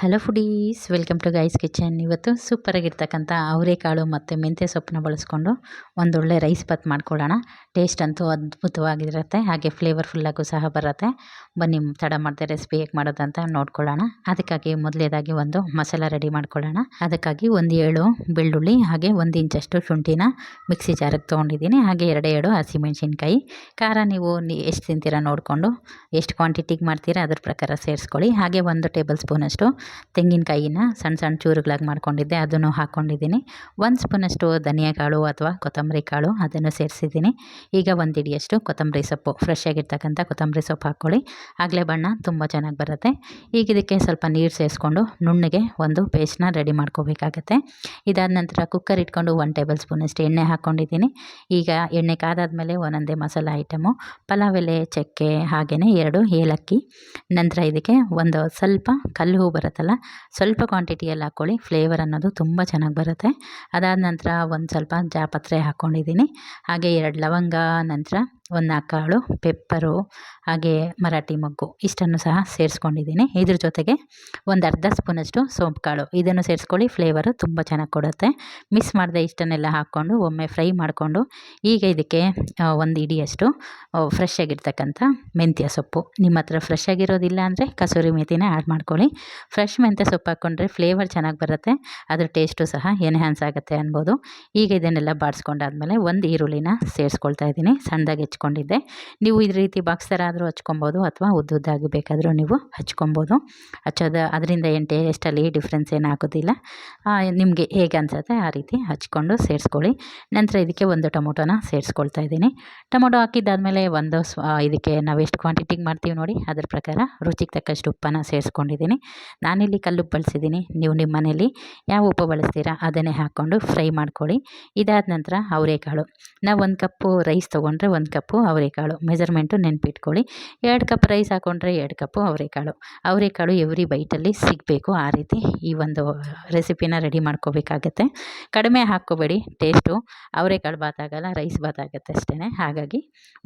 Hello foodies welcome to guys kitchen ಇವತ್ತು ಸೂಪರಾಗಿರ್ತಕ್ಕಂಥ ಅವರೆಕಾಳು ಮತ್ತು ಮೆಂತ್ಯ ಸೊಪ್ಪನ್ನ ಬಳಸ್ಕೊಂಡು ಒಂದೊಳ್ಳೆ ರೈಸ್ ಬಾತ್ ಮಾಡ್ಕೊಳ್ಳೋಣ. ಟೇಸ್ಟ್ ಅಂತೂ ಅದ್ಭುತವಾಗಿರುತ್ತೆ, ಹಾಗೆ ಫ್ಲೇವರ್ಫುಲ್ಲಾಗೂ ಸಹ ಬರುತ್ತೆ. ಬನ್ನಿ, ತಡ ಮಾಡಿದೆ ರೆಸಿಪಿ ಹೇಗೆ ಮಾಡೋದಂತ ನೋಡ್ಕೊಳ್ಳೋಣ. ಅದಕ್ಕಾಗಿ ಮೊದಲೇದಾಗಿ ಒಂದು ಮಸಾಲ ರೆಡಿ ಮಾಡ್ಕೊಳ್ಳೋಣ. ಅದಕ್ಕಾಗಿ ಒಂದು ಏಳು ಬೆಳ್ಳುಳ್ಳಿ, ಹಾಗೆ ಒಂದು ಇಂಚಷ್ಟು ಶುಂಠಿನ ಮಿಕ್ಸಿ ಜಾರಕ್ಕೆ ತೊಗೊಂಡಿದ್ದೀನಿ. ಹಾಗೆ ಎರಡೇ ಎರಡು ಹಸಿಮೆಣ್ಸಿನ್ಕಾಯಿ. ಖಾರ ನೀವು ಎಷ್ಟು ತಿಂತೀರಾ ನೋಡಿಕೊಂಡು, ಎಷ್ಟು ಕ್ವಾಂಟಿಟಿಗೆ ಮಾಡ್ತೀರಾ ಅದ್ರ ಪ್ರಕಾರ ಸೇರಿಸ್ಕೊಳ್ಳಿ. ಹಾಗೆ ಒಂದು ಟೇಬಲ್ ಸ್ಪೂನಷ್ಟು ತೆಂಗಿನಕಾಯಿನ ಸಣ್ಣ ಸಣ್ಣ ಚೂರುಗಳಾಗಿ ಮಾಡ್ಕೊಂಡಿದ್ದೆ, ಅದನ್ನು ಹಾಕ್ಕೊಂಡಿದ್ದೀನಿ. ಒಂದು ಸ್ಪೂನಷ್ಟು ಧನಿಯಾ ಕಾಳು ಅಥವಾ ಕೊತ್ತಂಬರಿ ಕಾಳು ಅದನ್ನು ಸೇರಿಸಿದ್ದೀನಿ. ಈಗ ಒಂದು ಹಿಡಿಯಷ್ಟು ಕೊತ್ತಂಬರಿ ಸೊಪ್ಪು ಫ್ರೆಶ್ ಆಗಿರ್ತಕ್ಕಂಥ ಕೊತ್ತಂಬರಿ ಸೊಪ್ಪು ಹಾಕ್ಕೊಳ್ಳಿ. ಆಗಲೇ ಬಣ್ಣ ತುಂಬ ಚೆನ್ನಾಗಿ ಬರುತ್ತೆ. ಈಗ ಇದಕ್ಕೆ ಸ್ವಲ್ಪ ನೀರು ಸೇರಿಸ್ಕೊಂಡು ನುಣ್ಣಗೆ ಒಂದು ಪೇಸ್ಟ್ನ ರೆಡಿ ಮಾಡ್ಕೋಬೇಕಾಗತ್ತೆ. ಇದಾದ ನಂತರ ಕುಕ್ಕರ್ ಇಟ್ಕೊಂಡು ಒನ್ ಟೇಬಲ್ ಸ್ಪೂನಷ್ಟು ಎಣ್ಣೆ ಹಾಕ್ಕೊಂಡಿದ್ದೀನಿ. ಈಗ ಎಣ್ಣೆ ಕಾದಾದಮೇಲೆ ಒಂದೊಂದೇ ಮಸಾಲೆ ಐಟಮು ಪಲಾವ್ ಎಲೆ, ಚಕ್ಕೆ ಹಾಗೆಯೇ ಎರಡು, ಏಲಕ್ಕಿ. ನಂತರ ಇದಕ್ಕೆ ಒಂದು ಸ್ವಲ್ಪ ಕಲ್ಲು ಹೂ ಬರುತ್ತಲ್ಲ ಸ್ವಲ್ಪ ಕ್ವಾಂಟಿಟಿಯಲ್ಲಿ ಹಾಕ್ಕೊಳ್ಳಿ ಫ್ಲೇವರ್ ಅನ್ನೋದು ತುಂಬ ಚೆನ್ನಾಗಿ ಬರುತ್ತೆ. ಅದಾದ ನಂತರ ಒಂದು ಸ್ವಲ್ಪ ಜಾಪತ್ರೆ ಹಾಕ್ಕೊಂಡಿದ್ದೀನಿ ಹಾಗೆ ಎರಡು ಲವಂಗ ನಂತರ ಒಂದು ನಾಲ್ಕು ಕಾಳು ಪೆಪ್ಪರು, ಹಾಗೆ ಮರಾಠಿ ಮೊಗ್ಗು, ಇಷ್ಟನ್ನು ಸಹ ಸೇರಿಸ್ಕೊಂಡಿದ್ದೀನಿ. ಇದ್ರ ಜೊತೆಗೆ ಒಂದು ಅರ್ಧ ಸ್ಪೂನಷ್ಟು ಸೋಂಪು ಕಾಳು ಇದನ್ನು ಸೇರಿಸ್ಕೊಳ್ಳಿ ಫ್ಲೇವರು ತುಂಬ ಚೆನ್ನಾಗಿ ಕೊಡುತ್ತೆ. ಮಿಸ್ ಮಾಡಿದೆ ಇಷ್ಟನ್ನೆಲ್ಲ ಹಾಕ್ಕೊಂಡು ಒಮ್ಮೆ ಫ್ರೈ ಮಾಡಿಕೊಂಡು, ಈಗ ಇದಕ್ಕೆ ಒಂದು ಇಡಿಯಷ್ಟು ಫ್ರೆಶ್ ಆಗಿರ್ತಕ್ಕಂಥ ಮೆಂತ್ಯ ಸೊಪ್ಪು. ನಿಮ್ಮ ಹತ್ರ ಫ್ರೆಶ್ ಆಗಿರೋದಿಲ್ಲ ಅಂದರೆ ಕಸೂರಿ ಮೇಥಿನ ಆ್ಯಡ್ ಮಾಡ್ಕೊಳ್ಳಿ. ಫ್ರೆಶ್ ಮೆಂತ್ಯ ಸೊಪ್ಪು ಹಾಕ್ಕೊಂಡ್ರೆ ಫ್ಲೇವರ್ ಚೆನ್ನಾಗಿ ಬರುತ್ತೆ. ಅದ್ರ ಟೇಸ್ಟು ಸಹ ಎನ್ಹ್ಯಾನ್ಸ್ ಆಗುತ್ತೆ ಅನ್ಬೋದು. ಈಗ ಇದನ್ನೆಲ್ಲ ಬಾಡಿಸ್ಕೊಂಡಾದ್ಮೇಲೆ ಒಂದು ಈರುಳ್ಳಿನ ಸೇರಿಸ್ಕೊಳ್ತಾ ಇದ್ದೀನಿ. ಸಣ್ಣದಾಗಿ ಹೆಚ್ಕೊಂಡಿದ್ದೆ. ನೀವು ಇದೇ ರೀತಿ ಬಾಕ್ಸ್ ಥರ ಆದರೂ ಹಚ್ಕೊಬೋದು ಅಥವಾ ಉದ್ದುದ್ದಾಗಿ ಬೇಕಾದರೂ ನೀವು ಹಚ್ಕೊಬೋದು. ಹಚ್ಚೋದು ಅದರಿಂದ ಏನು ಟೇಸ್ಟಲ್ಲಿ ಡಿಫ್ರೆನ್ಸ್ ಏನು ಆಗೋದಿಲ್ಲ. ನಿಮಗೆ ಹೇಗೆ ಅನ್ಸುತ್ತೆ ಆ ರೀತಿ ಹಚ್ಕೊಂಡು ಸೇರಿಸ್ಕೊಳ್ಳಿ. ನಂತರ ಇದಕ್ಕೆ ಒಂದು ಟೊಮೊಟೊನ ಸೇರಿಸ್ಕೊಳ್ತಾ ಇದ್ದೀನಿ. ಟೊಮೊಟೊ ಹಾಕಿದ್ದಾದಮೇಲೆ ಒಂದು ಸ್ವ ಇದಕ್ಕೆ ನಾವು ಎಷ್ಟು ಕ್ವಾಂಟಿಟಿಗೆ ಮಾಡ್ತೀವಿ ನೋಡಿ ಅದ್ರ ಪ್ರಕಾರ ರುಚಿಗೆ ತಕ್ಕಷ್ಟು ಉಪ್ಪನ್ನು ಸೇರಿಸ್ಕೊಂಡಿದ್ದೀನಿ. ನಾನಿಲ್ಲಿ ಕಲ್ಲುಪ್ಪು ಬಳಸಿದ್ದೀನಿ. ನೀವು ನಿಮ್ಮ ಮನೇಲಿ ಯಾವ ಉಪ್ಪು ಬಳಸ್ತೀರಾ ಅದನ್ನೇ ಹಾಕ್ಕೊಂಡು ಫ್ರೈ ಮಾಡ್ಕೊಳ್ಳಿ. ಇದಾದ ನಂತರ ಅವರೆಕಾಳು. ನಾವು ಒಂದು ಕಪ್ಪು ರೈಸ್ ತೊಗೊಂಡ್ರೆ ಒಂದು ಕಪ್ಪು ಅವರೆಕಾಳು ಮೆಜರ್ಮೆಂಟು ನೆನಪಿಟ್ಕೊಳ್ಳಿ. ಎರಡು ಕಪ್ ರೈಸ್ ಹಾಕ್ಕೊಂಡ್ರೆ ಎರಡು ಕಪ್ಪು ಅವರೆಕಾಳು ಅವರೆಕಾಳು ಎವ್ರಿ ಬೈಟಲ್ಲಿ ಸಿಗಬೇಕು. ಆ ರೀತಿ ಈ ಒಂದು ರೆಸಿಪಿನ ರೆಡಿ ಮಾಡ್ಕೋಬೇಕಾಗತ್ತೆ. ಕಡಿಮೆ ಹಾಕ್ಕೋಬೇಡಿ. ಟೇಸ್ಟು ಅವರೆಕಾಳು ಬಾತ್ ಆಗಲ್ಲ ರೈಸ್ ಬಾತ್ ಆಗುತ್ತೆ ಅಷ್ಟೇ ಹಾಗಾಗಿ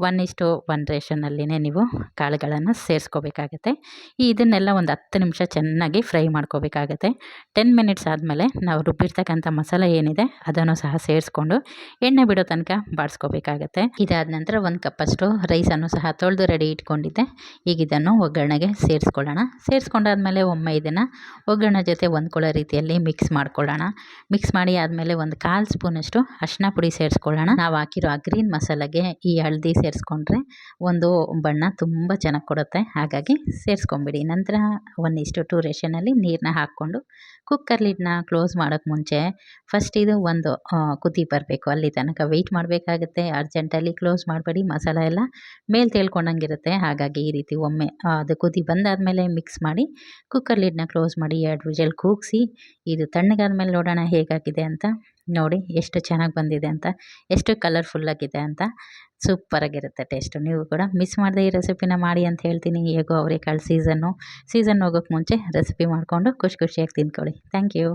ಒನ್ ಇಷ್ಟು ಒನ್ ರೇಷನ್ನಲ್ಲಿನೇ ನೀವು ಕಾಳುಗಳನ್ನು ಸೇರಿಸ್ಕೋಬೇಕಾಗತ್ತೆ. ಇದನ್ನೆಲ್ಲ ಒಂದು ಹತ್ತು ನಿಮಿಷ ಚೆನ್ನಾಗಿ ಫ್ರೈ ಮಾಡ್ಕೋಬೇಕಾಗತ್ತೆ. ಟೆನ್ ಮಿನಿಟ್ಸ್ ಆದಮೇಲೆ ನಾವು ರುಬ್ಬಿರ್ತಕ್ಕಂಥ ಮಸಾಲೆ ಏನಿದೆ, ಅದನ್ನು ಸಹ ಸೇರಿಸ್ಕೊಂಡು ಎಣ್ಣೆ ಬಿಡೋ ತನಕ ಬಾಡಿಸ್ಕೋಬೇಕಾಗತ್ತೆ. ಇದಾದ ನಂತರ ಒಂದು ಕಪ್ಪಷ್ಟು ರೈಸನ್ನು ಸಹ ತೊಳೆದು ರೆಡಿ ಇಟ್ಕೊಂಡಿದ್ದೆ. ಈಗ ಇದನ್ನು ಒಗ್ಗರಣೆಗೆ ಸೇರಿಸ್ಕೊಳ್ಳೋಣ. ಸೇರಿಸ್ಕೊಂಡಾದ್ಮೇಲೆ ಒಮ್ಮೆ ಇದನ್ನು ಒಗ್ಗರಣೆ ಜೊತೆ ಹೊಂದ್ಕೊಳ್ಳೋ ರೀತಿಯಲ್ಲಿ ಮಿಕ್ಸ್ ಮಾಡ್ಕೊಳ್ಳೋಣ. ಮಿಕ್ಸ್ ಮಾಡಿ ಆದಮೇಲೆ ಒಂದು ಕಾಲು ಸ್ಪೂನಷ್ಟು ಅರಿಶಿನ ಪುಡಿ ಸೇರಿಸ್ಕೊಳ್ಳೋಣ. ನಾವು ಹಾಕಿರೋ ಆ ಗ್ರೀನ್ ಮಸಾಲೆಗೆ ಈ ಹಳದಿ ಸೇರಿಸ್ಕೊಂಡ್ರೆ ಒಂದು ಬಣ್ಣ ತುಂಬ ಚೆನ್ನಾಗಿ ಕೊಡುತ್ತೆ. ಹಾಗಾಗಿ ಸೇರಿಸ್ಕೊಂಬಿಡಿ ನಂತರ ಒಂದಿಷ್ಟು ಟು ರೇಷನಲ್ಲಿ ನೀರನ್ನ ಹಾಕ್ಕೊಂಡು ಕುಕ್ಕರ್ ಲಿಡ್ನ ಕ್ಲೋಸ್ ಮಾಡೋಕ್ಕೆ ಮುಂಚೆ ಫಸ್ಟ್ ಇದು ಒಂದು ಕುದಿ ಬರಬೇಕು. ಅಲ್ಲಿ ತನಕ ವೆಯ್ಟ್ ಮಾಡಬೇಕಾಗುತ್ತೆ. ಅರ್ಜೆಂಟಲ್ಲಿ ಕ್ಲೋಸ್ ಮಾಡಬೇಡಿ. ಮಸಾಲ ಎಲ್ಲ ಮೇಲೆ ತೇಳ್ಕೊಂಡಂಗಿರುತ್ತೆ. ಹಾಗಾಗಿ ಈ ರೀತಿ ಒಮ್ಮೆ ಅದು ಕುದಿ ಬಂದಾದಮೇಲೆ ಮಿಕ್ಸ್ ಮಾಡಿ ಕುಕ್ಕರ್ ಲಿಡ್ನ ಕ್ಲೋಸ್ ಮಾಡಿ ಎರಡು ವಿಜಲ್ ಕೂಗಿಸಿ, ಇದು ತಣ್ಣಗಾದ್ಮೇಲೆ ನೋಡೋಣ ಹೇಗಾಗಿದೆ ಅಂತ ನೋಡಿ, ಎಷ್ಟು ಚೆನ್ನಾಗಿ ಬಂದಿದೆ ಅಂತ, ಎಷ್ಟು ಕಲರ್ಫುಲ್ಲಾಗಿದೆ ಅಂತ ಸೂಪರಾಗಿರುತ್ತೆ ಟೇಸ್ಟು ನೀವು ಕೂಡ ಮಿಸ್ ಮಾಡದೆ ಈ ರೆಸಿಪಿನ ಮಾಡಿ ಅಂತ ಹೇಳ್ತೀನಿ. ಹೇಗೋ ಅವರೆಕಾಳು ಸೀಸನ್ನು ಸೀಸನ್ ಹೋಗೋಕ್ಕೆ ಮುಂಚೆ ರೆಸಿಪಿ ಮಾಡಿಕೊಂಡು ಖುಷಿ ಖುಷಿಯಾಗಿ ತಿಂದ್ಕೊಳ್ಳಿ. Thank you